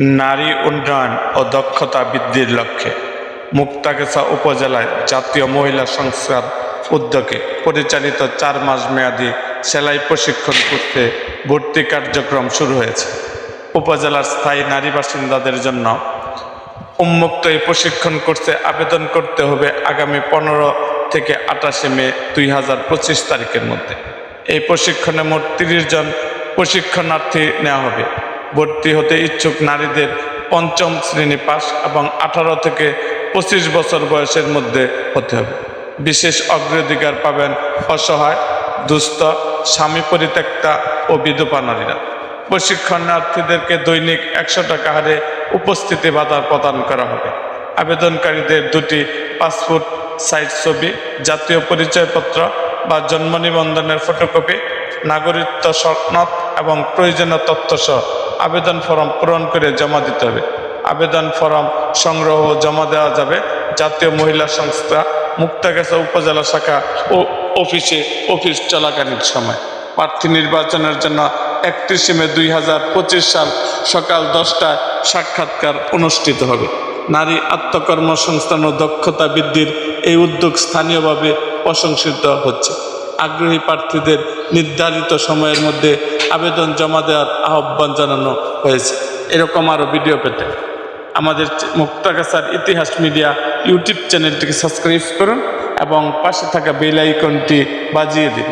নারী উন্নয়ন ও দক্ষতা বৃদ্ধির লক্ষ্যে মুক্তাগাছা উপজেলায় জাতীয় মহিলা সংস্থার উদ্যোগে পরিচালিত চার মাস মেয়াদী সেলাই প্রশিক্ষণ করতে ভর্তি কার্যক্রম শুরু হয়েছে। উপজেলার স্থায়ী নারী বাসিন্দাদের জন্য উন্মুক্ত এই প্রশিক্ষণ কোর্সে আবেদন করতে হবে আগামী পনেরো থেকে আঠাশে মে দুই হাজার পঁচিশ তারিখের মধ্যে। এই প্রশিক্ষণে মোট তিরিশ জন প্রশিক্ষণার্থী নেওয়া হবে। ভর্তি হতে ইচ্ছুক নারীদের পঞ্চম শ্রেণি পাস এবং আঠারো থেকে পঁচিশ বছর বয়সের মধ্যে হতে হবে। বিশেষ অগ্রাধিকার পাবেন অসহায়, দুস্থ, স্বামী পরিত্যক্তা ও বিধবা নারীরা। প্রশিক্ষণার্থীদেরকে দৈনিক একশো টাকা হারে উপস্থিতি ভাতা প্রদান করা হবে। আবেদনকারীদের দুটি পাসপোর্ট সাইজ ছবি, জাতীয় পরিচয়পত্র বা জন্ম নিবন্ধনের ফটোকপি নাগরিকত্ব সনদ এবং প্রয়োজনীয় তথ্য সহ আবেদন ফর্ম পূরণ করে জমা দিতে হবে। আবেদন ফর্ম সংগ্রহ জমা দেওয়া যাবে। জাতীয় মহিলা সংস্থা মুক্তাগাছা উপজেলা শাখা ও অফিসে অফিস চলাকালীন সময়। প্রার্থী নির্বাচনের জন্য একত্রিশে মে দুই হাজার পঁচিশ সাল সকাল দশটায় সাক্ষাৎকার অনুষ্ঠিত হবে। নারী আত্মকর্মসংস্থান ও দক্ষতা বৃদ্ধির এই উদ্যোগ স্থানীয়ভাবে প্রশংসিত হচ্ছে। আগ্রহী প্রার্থীদের নির্ধারিত সময়ের মধ্যে আবেদন জমা দেওয়ার আহ্বান জানানো হয়েছে। এরকম আরও ভিডিও পেতে আমাদের মুক্তাগাছার ইতিহাস মিডিয়া ইউটিউব চ্যানেলটিকে সাবস্ক্রাইব করুন এবং পাশে থাকা বেল আইকনটি বাজিয়ে দিন।